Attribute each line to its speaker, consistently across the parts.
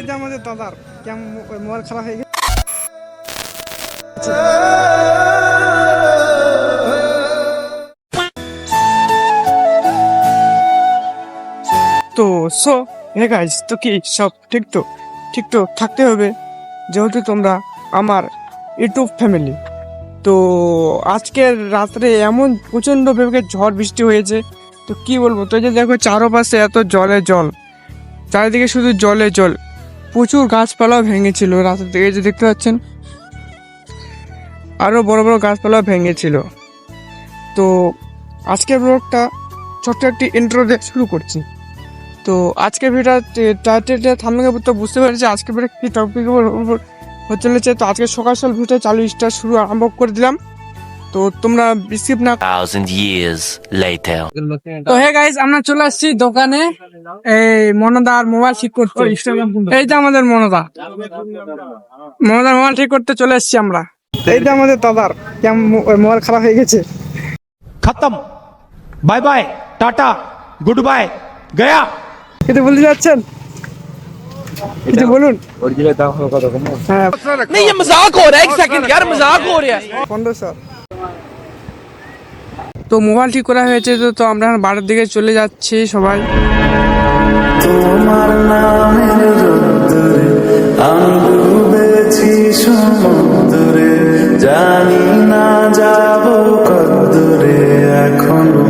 Speaker 1: এই যে আমাদের দাদার, কেমন মোবাইল খারাপ হয়ে গেছে। তো সো হে গাইস তো কি সব ঠিক তো? ঠিক তো থাকতে হবে, যেহেতু তোমরা আমার ইউটিউব ফ্যামিলি তো, আজকের রাত্রে এমন প্রচণ্ড ভেবে ঝড় বৃষ্টি হয়েছে, তো কি বলব? তো যে দেখো, চারপাশে এত জলে জল, চারিদিকে শুধু জলে জল। প্রচুর গাছপালাও ভেঙেছিল রাতের দিকে যে দেখতে পাচ্ছেন। আরও বড় বড় গাছপালা ভেঙেছিল। তো আজকের ব্লগটা ছোট্ট একটি ইন্ট্রো দিয়ে শুরু করছি। তো আজকের ভিডিওটা টাইটেলটা থামলে তো বুঝতে পেরেছি আজকের ভিডিও কী টপিকের উপর হতে চলেছে তো আজকে সকাল সকাল ভিডিও চালু স্টার শুরু, আরম্ভ করে দিলাম। তো তোমরা স্কিপ না
Speaker 2: thousand years later.
Speaker 1: তো হে গাইস আমরা চলে আসছি দোকানে এই মনদার মোবাইল ঠিক করতে এই যে আমাদের মনদা মনদার মোবাইল ঠিক করতে চলে এসেছি আমরা এই যে আমাদের দাদার কেমন মোবাইল খারাপ হয়ে গেছে
Speaker 3: खत्म bye bye tata goodbye गया
Speaker 1: কিছু বলতে যাচ্ছেন কিছু বলুন হ্যাঁ
Speaker 4: नहीं ये मजाक हो रहा है एक सेकंड यार मजाक हो रहा है
Speaker 1: পনেরোশো তো মোবাইল ঠিক করা হয়েছে তো তো আমরা এখন বাড়ির দিকে চলে যাচ্ছি সবাই।
Speaker 5: তোমার সমুদ্রে জানি না যাব কদ্দুরে এখনও।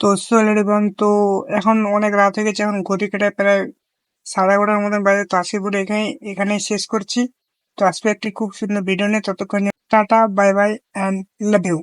Speaker 1: তো সোলেরিবন তো এখন অনেক রাত হয়ে গেছে এখন ঘড়ি কেটে প্রায় সাড়ে এগারোটার মতন বাইরে তো আজকে পুরো এখানে এখানেই শেষ করছি। তো আসবে একটি খুব সুন্দর ভিডিও নিয়ে ততক্ষণ tata bye bye and love you